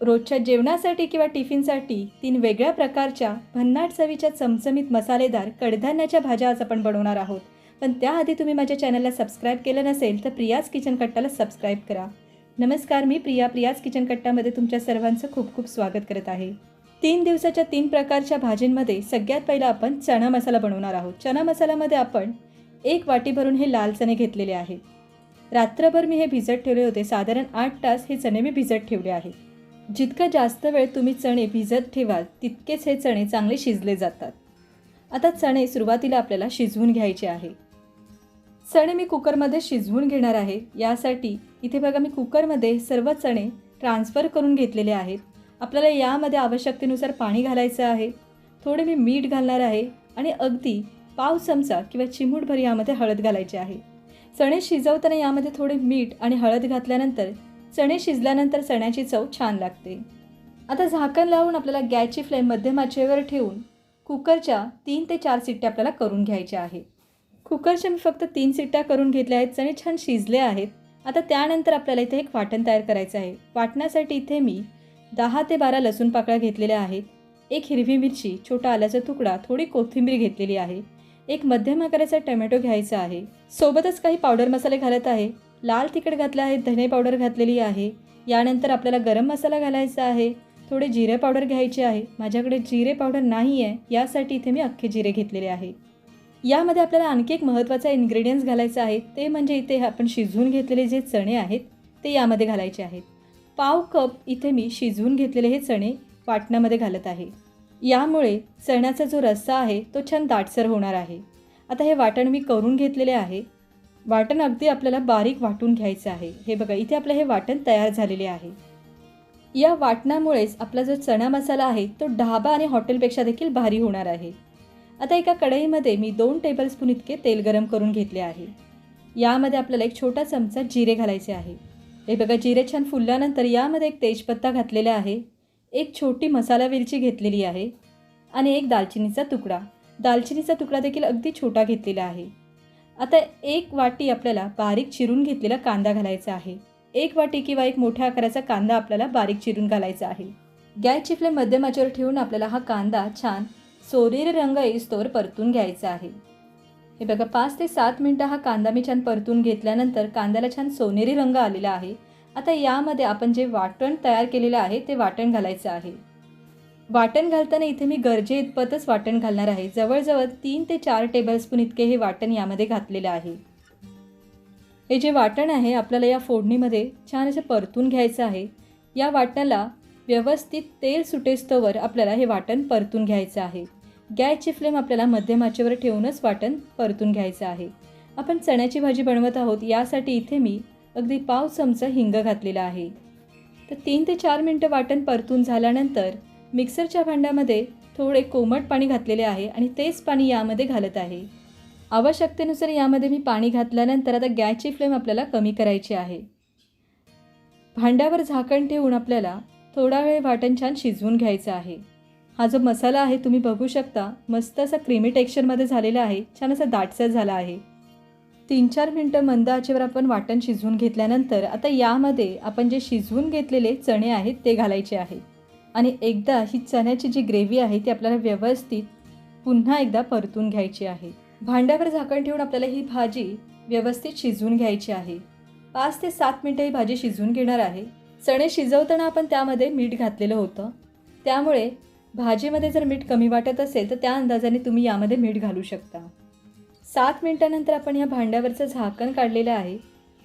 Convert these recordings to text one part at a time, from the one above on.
रोजच्या जेवणासाठी किंवा टिफिनसाठी तीन वेगळ्या प्रकारच्या भन्नाट चवीच्या चमचमीत मसालेदार कडधान्याच्या भाज्या आज आपण बनवणार आहोत. पण त्याआधी तुम्ही माझ्या चॅनलला सबस्क्राईब केलं नसेल तर प्रियाज किचन कट्टाला सबस्क्राईब करा. नमस्कार मी प्रिया. प्रियाज किचन कट्टामध्ये तुमच्या सर्वांचं खूप खूप स्वागत करत आहे. तीन दिवसाच्या तीन प्रकारच्या भाजींमध्ये सगळ्यात पहिला आपण चणा मसाला बनवणार आहोत. चणा मसाल्यामध्ये आपण एक वाटी भरून हे लाल चणे घेतलेले आहेत. रात्रभर मी हे भिजत ठेवले होते. साधारण आठ तास हे चणे मी भिजत ठेवले आहेत. जितका जास्त वेळ तुम्ही चणे भिजत ठेवाल तितकेच हे चणे चांगले शिजले जातात. आता चणे सुरुवातीला आपल्याला शिजवून घ्यायचे आहे. चणे मी कुकरमध्ये शिजवून घेणार आहे. यासाठी इथे बघा मी कुकरमध्ये सर्व चणे ट्रान्सफर करून घेतलेले आहेत. आपल्याला यामध्ये आवश्यकतेनुसार पाणी घालायचं आहे. थोडे मी मीठ घालणार आहे आणि अगदी पाव चमचा किंवा चिमूटभर यामध्ये हळद घालायची आहे. चणे शिजवताना यामध्ये थोडे मीठ आणि हळद घातल्यानंतर चणे शिजल्यानंतर चण्याची चव छान लागते. आता झाकण लावून आपल्याला गॅसची फ्लेम मध्यम आचेवर ठेवून कुकरच्या तीन ते चार सिट्ट्या आपल्याला करून घ्यायच्या आहे कुकरच्या मी फक्त तीन सिट्ट्या करून घेतल्या आहेत. चणे छान शिजले आहेत. आता त्यानंतर आपल्याला इथे एक वाटण तयार करायचं आहे. वाटण्यासाठी इथे मी दहा ते बारा लसूण पाकळ्या घेतलेल्या आहेत. एक हिरवी मिरची छोटा आल्याचा तुकडा थोडी कोथिंबीर घेतलेली आहे. एक मध्यम आकाराचा टमॅटो घ्यायचा आहे. सोबतच काही पावडर मसाले घालत आहे. लाल तिखट घातलं आहे धने पावडर घातलेली आहे. यानंतर आपल्याला गरम मसाला घालायचा आहे. थोडे जिरे पावडर घ्यायचे आहे. माझ्याकडे जिरे पावडर नाही आहे. यासाठी इथे मी अख्खे जिरे घेतलेले आहे. यामध्ये आपल्याला आणखी एक महत्त्वाचा इन्ग्रेडियंट्स घालायचा आहे. ते म्हणजे इथे आपण शिजवून घेतलेले जे चणे आहेत ते यामध्ये घालायचे आहेत. पाव कप इथे मी शिजवून घेतलेले हे चणे वाटणामध्ये घालत आहे. यामुळे चण्याचा जो रस्सा आहे तो छान दाटसर होणार आहे. आता हे वाटण मी करून घेतलेले आहे. वाटण अगदी आपल्याला बारीक वाटून घ्यायचं आहे. हे बघा इथे आपलं हे वाटण तयार झालेले आहे. या वाटणामुळेच आपला जो चणा मसाला आहे तो ढाबा आणि हॉटेलपेक्षा देखील भारी होणार आहे. आता एका कढईमध्ये मी दोन टेबलस्पून इतके तेल गरम करून घेतले आहे. यामध्ये आपल्याला एक छोटा चमचा जिरे घालायचे आहे. हे बघा जिरे छान फुलल्यानंतर यामध्ये एक तेजपत्ता घातलेला आहे. एक छोटी मसाला वेलची घेतलेली आहे. आणि एक दालचिनीचा तुकडा. दालचिनीचा तुकडा देखील अगदी छोटा घेतलेला आहे. आता एक वाटी आपल्याला बारीक चिरून घेतलेला कांदा घालायचा आहे. एक वाटी किंवा एक मोठ्या आकाराचा कांदा आपल्याला बारीक चिरून घालायचा आहे. गॅसची फ्लेम मध्यमाच्यावर ठेवून आपल्याला हा कांदा छान सोनेरी रंग येईस्तोवर परतून घ्यायचा आहे. हे बघा पाच ते सात मिनटं हा कांदा मी छान परतून घेतल्यानंतर कांद्याला छान सोनेरी रंग आलेला आहे. आता यामध्ये आपण जे वाटण तयार केलेलं आहे ते वाटण घालायचं आहे. वाटण घालताना इथे मी गरजे इतपतच वाटण घालणार आहे. जवळजवळ तीन ते चार टेबलस्पून इतके हे वाटण यामध्ये घातलेलं आहे. हे जे वाटण आहे आपल्याला या फोडणीमध्ये छान असं परतून घ्यायचं आहे. या वाटणाला व्यवस्थित तेल सुटेस्तोवर आपल्याला हे वाटण परतून घ्यायचं आहे. गॅसची फ्लेम आपल्याला मध्यमाचेवर ठेवूनच वाटण परतून घ्यायचं आहे. आपण चण्याची भाजी बनवत आहोत यासाठी इथे मी अगदी पाव चमचा हिंग घातलेला आहे. तर तीन ते चार मिनटं वाटण परतून झाल्यानंतर मिक्सरच्या भांड्यामध्ये थोडे कोमट पाणी घातलेले आहे आणि तेच पाणी यामध्ये घालत आहे. आवश्यकतेनुसार यामध्ये मी पाणी घातल्यानंतर आता गॅसची फ्लेम आपल्याला कमी करायची आहे. भांड्यावर झाकण ठेवून आपल्याला थोडा वेळ वाटण छान शिजवून घ्यायचं आहे. हा जो मसाला आहे तुम्ही बघू शकता मस्त असा क्रीमी टेक्स्चरमध्ये झालेला आहे छान असा दाटसर झाला आहे. तीन चार मिनटं मंद आचेवर आपण वाटण शिजवून घेतल्यानंतर आता यामध्ये आपण जे शिजवून घेतलेले चणे आहेत ते घालायचे आहेत आणि एकदा ही चण्याची जी ग्रेव्ही आहे ती आपल्याला व्यवस्थित पुन्हा एकदा परतून घ्यायची आहे. भांड्यावर झाकण ठेवून आपल्याला ही भाजी व्यवस्थित शिजवून घ्यायची आहे. पाच ते सात मिनटं ही भाजी शिजवून घेणार आहे. चणे शिजवताना आपण त्यामध्ये मीठ घातलेलं होतं. त्यामुळे भाजीमध्ये जर मीठ कमी वाटत असेल तर त्या अंदाजाने तुम्ही यामध्ये मीठ घालू शकता. सात मिनटानंतर आपण ह्या भांड्यावरचं झाकण काढलेलं आहे.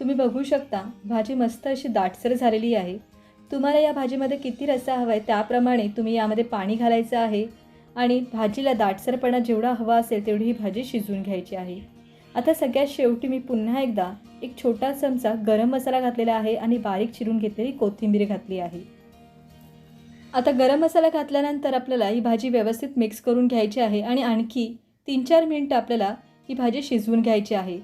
तुम्ही बघू शकता भाजी मस्त अशी दाटसर झालेली आहे. तुम्हाला या भाजीमध्ये किती रस्सा हवा आहे त्याप्रमाणे तुम्ही यामध्ये पाणी घालायचं आहे. आणि भाजीला दाटसरपणा जेवढा हवा असेल तेवढी ही भाजी शिजवून घ्यायची आहे. आता सगळ्यात शेवटी मी पुन्हा एकदा एक छोटा चमचा गरम मसाला घातलेला आहे आणि बारीक चिरून घेतलेली कोथिंबीर घातली आहे. आता गरम मसाला घातल्यानंतर आपल्याला ही भाजी व्यवस्थित मिक्स करून घ्यायची आहे आणि आणखी तीन चार मिनटं आपल्याला ही भाजी शिजवून घ्यायची आहे.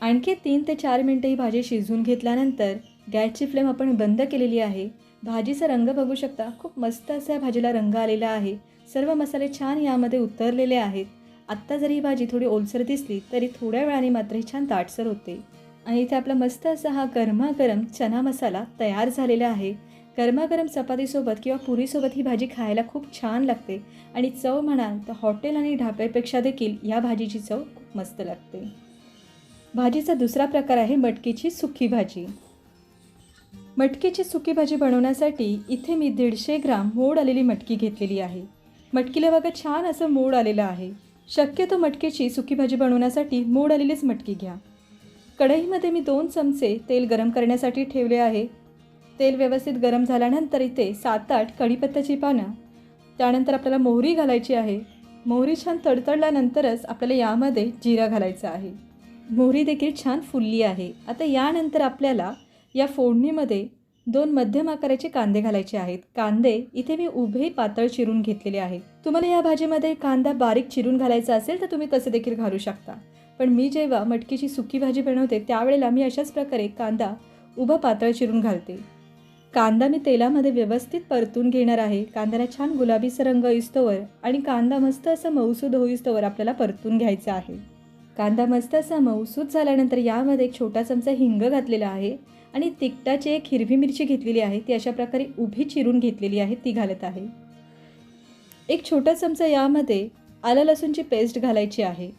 आणखी तीन ते चार मिनटं ही भाजी शिजवून घेतल्यानंतर गॅसची फ्लेम आपण बंद केलेली आहे. भाजीचा रंग बघू शकता खूप मस्त असा या भाजीला रंग आलेला आहे. सर्व मसाले छान यामध्ये उतरलेले आहेत. आत्ता जरी ही भाजी थोडी ओलसर दिसली तरी थोड्या वेळाने मात्र ही छान ताटसर होते. आणि इथे आपला मस्त असा हा गरमागरम चना मसाला तयार झालेला आहे. गरमागरम चपातीसोबत किंवा पुरीसोबत ही भाजी खायला खूप छान लागते. आणि चव म्हणाल तर हॉटेल आणि ढाब्यापेक्षा देखील या भाजीची चव खूप मस्त लागते. भाजीचा दुसरा प्रकार आहे मटकीची सुकी भाजी. मटकीची सुकी भाजी बनवण्यासाठी इथे मी दीडशे ग्राम मोड आलेली मटकी घेतलेली आहे. मटकीला बघा छान असं मोड आलेलं आहे. शक्यतो मटकीची सुकी भाजी बनवण्यासाठी मोड आलेलीच मटकी घ्या. कढईमध्ये मी दोन चमचे तेल गरम करण्यासाठी ठेवले आहे. तेल व्यवस्थित गरम झाल्यानंतर इथे सात आठ कढीपत्त्याची पानं त्यानंतर आपल्याला मोहरी घालायची आहे. मोहरी छान तडतडल्यानंतरच आपल्याला यामध्ये जिरा घालायचा आहे. मोहरी देखील छान फुलली आहे. आता यानंतर आपल्याला या फोडणीमध्ये दोन मध्यम आकाराचे कांदे घालायचे आहेत. कांदे इथे मी उभे पातळ चिरून घेतलेले आहेत तुम्हाला या भाजीमध्ये कांदा बारीक चिरून घालायचा असेल तर तुम्ही तसे देखील घालू शकता. पण मी जेव्हा मटकीची सुकी भाजी बनवते त्यावेळेला मी अशाच प्रकारे कांदा उभा पातळ चिरून घालते. कांदा मी तेलामध्ये व्यवस्थित परतून घेणार आहे. कांद्याला छान गुलाबीचा रंग इस्तोवर आणि कांदा मस्त असा मऊसूद होईस्तोवर आपल्याला परतून घ्यायचा आहे. कांदा मस्त असा मऊसूद झाल्यानंतर यामध्ये एक छोटा चमचा हिंग घातलेला आहे. आणि तिखटाची एक हिरवी मिरची घेतलेली आहे ती अशा प्रकारे उभी चिरून घेतलेली आहे ती घालत आहे. एक छोटा चमचा यामध्ये आलं लसूणची पेस्ट घालायची आहे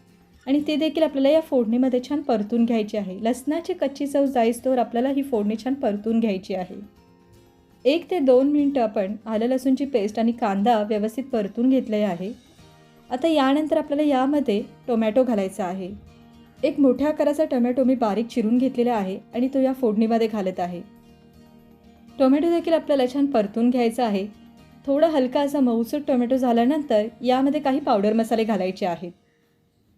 आणि ते देखील आपल्याला या फोडणीमध्ये छान परतून घ्यायची आहे. लसणाची कच्ची चव जाईस्तोवर आपल्याला ही फोडणी छान परतून घ्यायची आहे. एक ते दोन मिनटं आपण आलं लसूणची पेस्ट आणि कांदा व्यवस्थित परतून घेतले आहे. आता यानंतर आपल्याला यामध्ये टोमॅटो घालायचा आहे. एक मोठ्या आकाराचा टोमॅटो मी बारीक चिरून घेतलेला आहे आणि तो या फोडणीमध्ये घालत आहे. टोमॅटो देखील आपल्याला छान परतून घ्यायचा आहे. थोडा हलका असा मऊसूट टोमॅटो झाल्यानंतर यामध्ये काही पावडर मसाले घालायचे आहेत.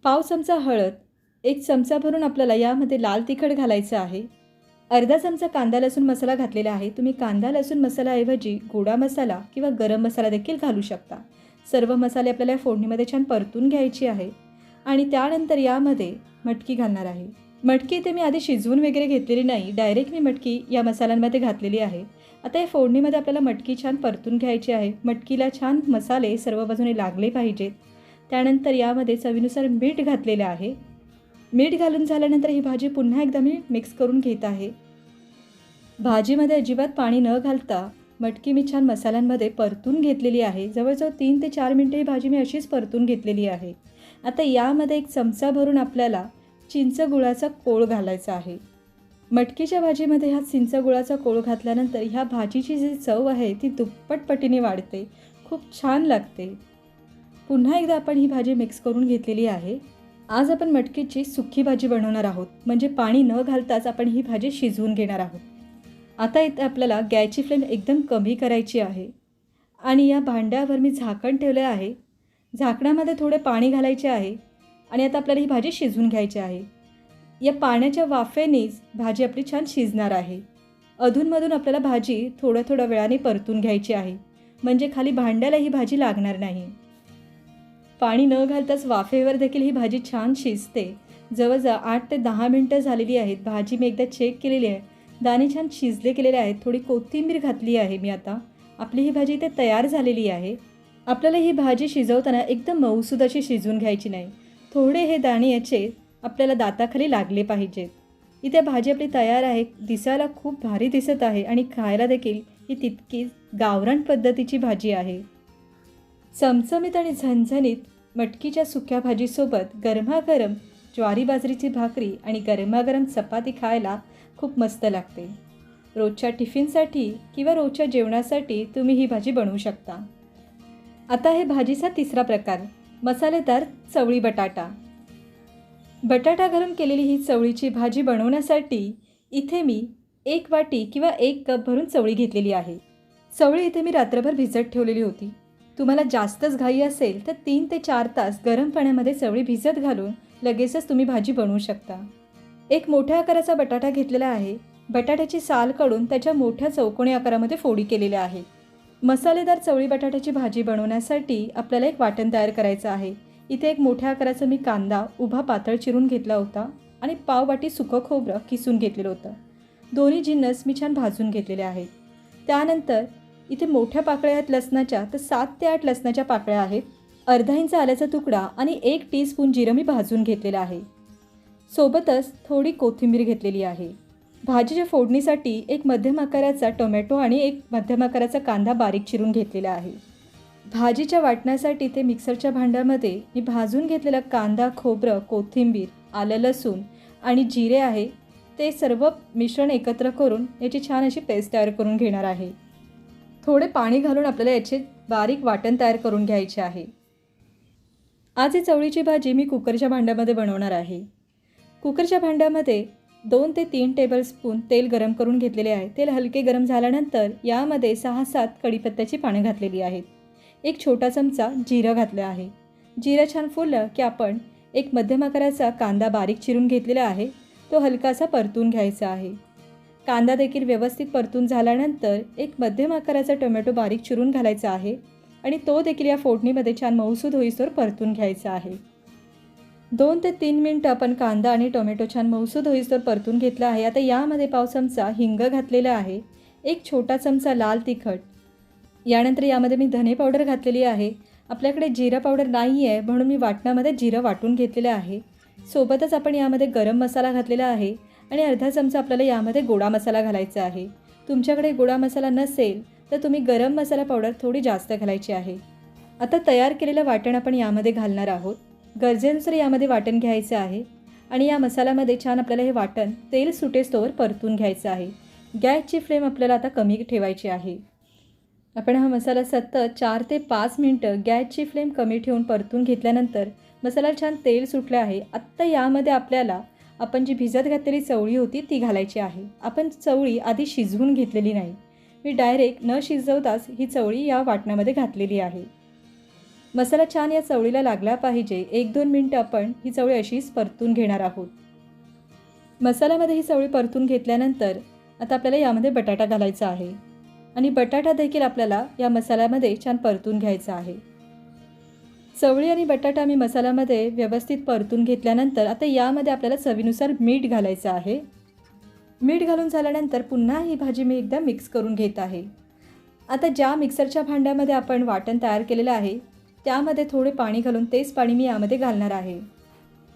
पाव चमचा हळद एक चमचा भरून आपल्याला यामध्ये लाल तिखट घालायचं आहे. अर्धा चमचा कांदा लसूण मसाला घातलेला आहे. तुम्ही कांदा लसूण मसाल्याऐवजी गोडा मसाला किंवा गरम मसाला देखील घालू शकता. सर्व मसाले आपल्याला या फोडणीमध्ये छान परतून घ्यायची आहे आणि त्यानंतर यामध्ये मटकी घालणार आहे. मटकी इथे मी आधी शिजवून वगैरे घेतलेली नाही. डायरेक्ट मी मटकी या मसाल्यांमध्ये घातलेली आहे. आता या फोडणीमध्ये आपल्याला मटकी छान परतून घ्यायची आहे. मटकीला छान मसाले सर्व बाजूने लागले पाहिजेत. त्यानंतर यामध्ये चवीनुसार मीठ घातलेलं आहे. मीठ घालून झाल्यानंतर ही भाजी पुन्हा एकदा मी मिक्स करून घेत आहे. भाजीमध्ये अजिबात पाणी न घालता मटकी मी छान मसाल्यांमध्ये परतून घेतलेली आहे. जवळजवळ तीन ते चार मिनटं ही भाजी मी अशीच परतून घेतलेली आहे. आता यामध्ये एक चमचा भरून आपल्याला चिंच गुळाचा कोळ घालायचा आहे. मटकीच्या भाजीमध्ये हा चिंचगुळाचा कोळ घातल्यानंतर ह्या भाजीची जी चव आहे ती दुप्पट पटीने वाढते. खूप छान लागते. पुन्हा एकदा आपण ही भाजी मिक्स करून घेतलेली आहे. आज आपण मटकीची सुक्की भाजी बनवणार आहोत. म्हणजे पाणी न घालताच आपण ही भाजी शिजवून घेणार आहोत. आता इथे आपल्याला गॅसची फ्लेम एकदम कमी करायची आहे. आणि या भांड्यावर मी झाकण ठेवलं आहे. झाकणामध्ये थोडे पाणी घालायचे आहे आणि आता आपल्याला ही भाजी शिजवून घ्यायची आहे. या पाण्याच्या वाफेनेच भाजी आपली छान शिजणार आहे. अधूनमधून आपल्याला भाजी थोड्या थोड्या वेळाने परतून घ्यायची आहे. म्हणजे खाली भांड्याला ही भाजी लागणार नाही. पाणी न घालताच वाफेवर देखील ही भाजी छान शिजते. जवळजवळ आठ ते दहा मिनटं झालेली आहेत. भाजी मी एकदा चेक केलेली आहे. दाणे छान शिजले गेलेले आहेत. थोडी कोथिंबीर घातली आहे मी आता. आपली ही भाजी इथे तयार झालेली आहे. आपल्याला ही भाजी शिजवताना एकदम मऊसूद अशी शिजवून घ्यायची नाही. थोडे हे दाणे याचे आपल्याला दाताखाली लागले पाहिजेत. इथे भाजी आपली तयार आहे दिसायला खूप भारी दिसत आहे आणि खायला देखील ही तितकीच गावरान पद्धतीची भाजी आहे. चमचमीत आणि झणझणीत मटकीच्या सुक्या भाजीसोबत गरमागरम ज्वारी बाजरीची भाकरी आणि गरमागरम चपाती खायला खूप मस्त लागते. रोजच्या टिफिनसाठी किंवा रोजच्या जेवणासाठी तुम्ही ही भाजी बनवू शकता. आता हे भाजीचा तिसरा प्रकार मसालेदार चवळी बटाटा. बटाटा घालून केलेली ही चवळीची भाजी बनवण्यासाठी इथे मी एक वाटी किंवा एक कप भरून चवळी घेतलेली आहे. चवळी इथे मी रात्रभर भिजत ठेवलेली होती. तुम्हाला जास्तच घाई असेल तर तीन ते चार तास गरम पाण्यामध्ये चवळी भिजत घालून लगेचच तुम्ही भाजी बनवू शकता. एक मोठ्या आकाराचा बटाटा घेतलेला आहे. बटाट्याची साल काढून त्याच्या मोठ्या चौकोनी आकारामध्ये फोडी केलेल्या आहे. मसालेदार चवळी बटाट्याची भाजी बनवण्यासाठी आपल्याला एक वाटण तयार करायचं आहे. इथे एक मोठ्या आकाराचा मी कांदा उभा पातळ चिरून घेतला होता आणि पाववाटी सुकं खोबरं किसून घेतलेलं होतं. दोन्ही जिन्नस मी छान भाजून घेतलेले आहेत. त्यानंतर इथे मोठ्या पाकळ्या आहेत लसणाच्या तर सात ते आठ लसणाच्या पाकळ्या आहेत. अर्धा इंच आल्याचा तुकडा आणि एक टीस्पून जिरं मी भाजून घेतलेलं आहे. सोबतच थोडी कोथिंबीर घेतलेली आहे. भाजीच्या फोडणीसाठी एक मध्यम आकाराचा टोमॅटो आणि एक मध्यम आकाराचा कांदा बारीक चिरून घेतलेला आहे. भाजीच्या वाटण्यासाठी ते मिक्सरच्या भांड्यामध्ये मी भाजून घेतलेला कांदा खोबरं कोथिंबीर आलं लसूण आणि जिरे आहे ते सर्व मिश्रण एकत्र करून याची छान अशी पेस्ट तयार करून घेणार आहे. थोडे पाणी घालून आपल्याला याचे बारीक वाटण तयार करून घ्यायचे आहे. आज ही चवळीची भाजी मी कुकरच्या भांड्यामध्ये बनवणार आहे. कुकरच्या भांड्यामध्ये दोन ते तीन टेबलस्पून तेल गरम करून घेतलेले आहे. तेल हलके गरम झाल्यानंतर यामध्ये सहा सात कढीपत्त्याची पानं घातलेली आहेत. एक छोटा चमचा जिरं घातलं आहे. जिरं छान फुललं की आपण एक मध्यम आकाराचा कांदा बारीक चिरून घेतलेला आहे. तो हलकासा परतून घ्यायचा आहे. कांदा देखील व्यवस्थित परतून झाल्यानंतर एक मध्यम आकाराचा टोमॅटो बारीक चिरून घालायचा आहे आणि तो देखील या फोडणीमध्ये छान मऊसूद होईसोर परतून घ्यायचा आहे. दोन ते तीन मिनटं आपण कांदा आणि टोमॅटो छान मऊसूद होईस्तोवर परतून घेतला आहे. आता यामध्ये पाव चमचा हिंग घातलेला आहे. एक छोटा चमचा लाल तिखट. यानंतर यामध्ये मी धने पावडर घातलेली आहे. आपल्याकडे जिरा पावडर नाही आहे म्हणून मी वाटणामध्ये जिरं वाटून घेतलेलं आहे. सोबतच आपण यामध्ये गरम मसाला घातलेला आहे आणि अर्धा चमचा आपल्याला यामध्ये गोडा मसाला घालायचा आहे. तुमच्याकडे गोडा मसाला नसेल तर तुम्ही गरम मसाला पावडर थोडी जास्त घालायची आहे. आता तयार केलेलं वाटण आपण यामध्ये घालणार आहोत. गरजेनुसार यामध्ये वाटण घ्यायचं आहे. आणि या मसाल्यामध्ये छान आपल्याला हे वाटण तेल सुटेस्तोवर परतून घ्यायचं आहे. गॅसची फ्लेम आपल्याला आता कमी ठेवायची आहे. आपण हा मसाला सतत चार ते पाच मिनटं गॅसची फ्लेम कमी ठेवून परतून घेतल्यानंतर मसाला छान तेल सुटले आहे. आत्ता यामध्ये आपल्याला आपण जी भिजत घातलेली चवळी होती ती घालायची आहे. आपण चवळी आधी शिजवून घेतलेली नाही. मी डायरेक्ट न शिजवताच ही चवळी या वाटणामध्ये घातलेली आहे. मसाला छान या चवळीला लागला पाहिजे. एक दोन मिनटं आपण ही चवळी अशीच परतून घेणार आहोत. मसाल्यामध्ये ही चवळी परतून घेतल्यानंतर आता आपल्याला यामध्ये बटाटा घालायचा आहे. आणि बटाटा देखील आपल्याला या मसाल्यामध्ये छान परतून घ्यायचा आहे. चवळी आणि बटाटा मी मसाल्यामध्ये व्यवस्थित परतून घेतल्यानंतर आता यामध्ये आपल्याला चवीनुसार मीठ घालायचं आहे. मीठ घालून झाल्यानंतर पुन्हा ही भाजी मी एकदा मिक्स करून घेत आहे. आता ज्या मिक्सरच्या भांड्यामध्ये आपण वाटण तयार केलेलं आहे त्यामध्ये थोडे पाणी घालून तेच पाणी मी यामध्ये घालणार आहे.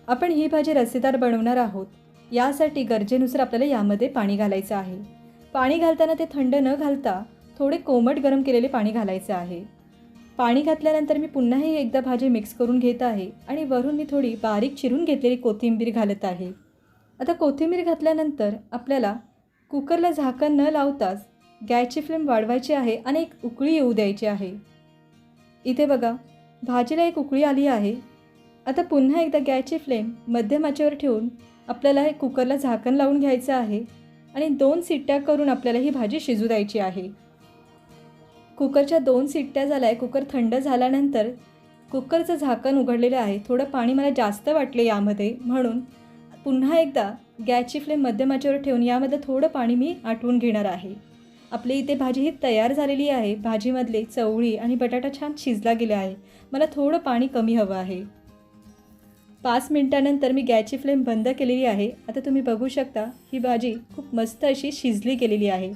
आपण ही भाजी रस्सेदार बनवणार आहोत. यासाठी गरजेनुसार आपल्याला यामध्ये पाणी घालायचं आहे. पाणी घालताना ते थंड न घालता थोडे कोमट गरम केलेले पाणी घालायचं आहे. पाणी घातल्यानंतर मी पुन्हाही एकदा भाजी मिक्स करून घेत आहे आणि वरून मी थोडी बारीक चिरून घेतलेली कोथिंबीर घालत आहे. आता कोथिंबीर घातल्यानंतर आपल्याला कुकरला झाकण न लावताच गॅसची फ्लेम वाढवायची आहे आणि एक उकळी येऊ द्यायची आहे. इथे बघा भाजीला एक उकळी आली आहे. आता पुन्हा एकदा गॅसची फ्लेम मध्यम आचेवर ठेवून आपल्याला हे कुकरला झाकण लावून घ्यायचं आहे आणि दोन सिट्ट्या करून आपल्याला ही भाजी शिजू द्यायची आहे. कुकरच्या दोन सिट्ट्या झाल्या आहे कुकर थंड झाल्यानंतर कुकरचं झाकण उघडलेलं आहे. थोडं पाणी मला जास्त वाटले यामध्ये म्हणून पुन्हा एकदा गॅसची फ्लेम मध्यम ठेवून यामध्ये थोडं पाणी मी आटवून घेणार आहे. आपली इथे भाजी ही तयार झालेली आहे. भाजीमधले चवळी आणि बटाटा छान शिजला गेला आहे. मला थोडं पाणी कमी हवं आहे. पाच मिनटानंतर मी गॅसची फ्लेम बंद केलेली आहे. आता तुम्ही बघू शकता ही भाजी खूप मस्त अशी शिजली गेलेली आहे.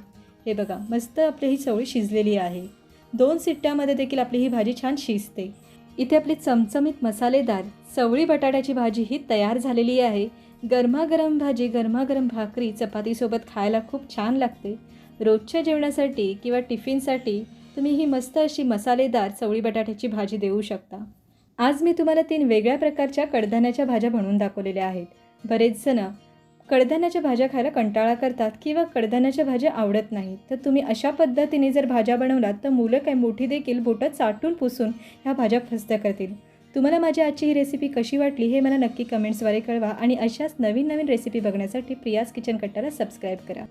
हे बघा मस्त आपली ही चवळी शिजलेली आहे. दोन सिट्ट्यामध्ये देखील आपली ही भाजी छान शिजते. इथे आपली चमचमीत मसालेदार चवळी बटाट्याची भाजी ही तयार झालेली आहे. गरमागरम भाजी गरमागरम भाकरी चपातीसोबत खायला खूप छान लागते. रोजच्या जेवणासाठी किंवा टिफिनसाठी तुम्ही ही मस्त अशी मसालेदार चवळी बटाट्याची भाजी देऊ शकता. आज मी तुम्हाला तीन वेगळ्या प्रकारच्या कडधान्याच्या भाज्या बनवून दाखवलेल्या आहेत. बरेच जण कडधान्याच्या भाज्या खायला कंटाळा करतात किंवा कडधान्याच्या भाज्या आवडत नाहीत. तर तुम्ही अशा पद्धतीने जर भाज्या बनवलात तर मुलं काय मोठी देखील बोटात चाटून पुसून ह्या भाज्या फस्त करतील. तुम्हाला माझी आजची ही रेसिपी कशी वाटली हे मला नक्की कमेंट्सद्वारे कळवा आणि अशाच नवीन नवीन रेसिपी बघण्यासाठी प्रियास किचन कट्टाला सबस्क्राईब करा.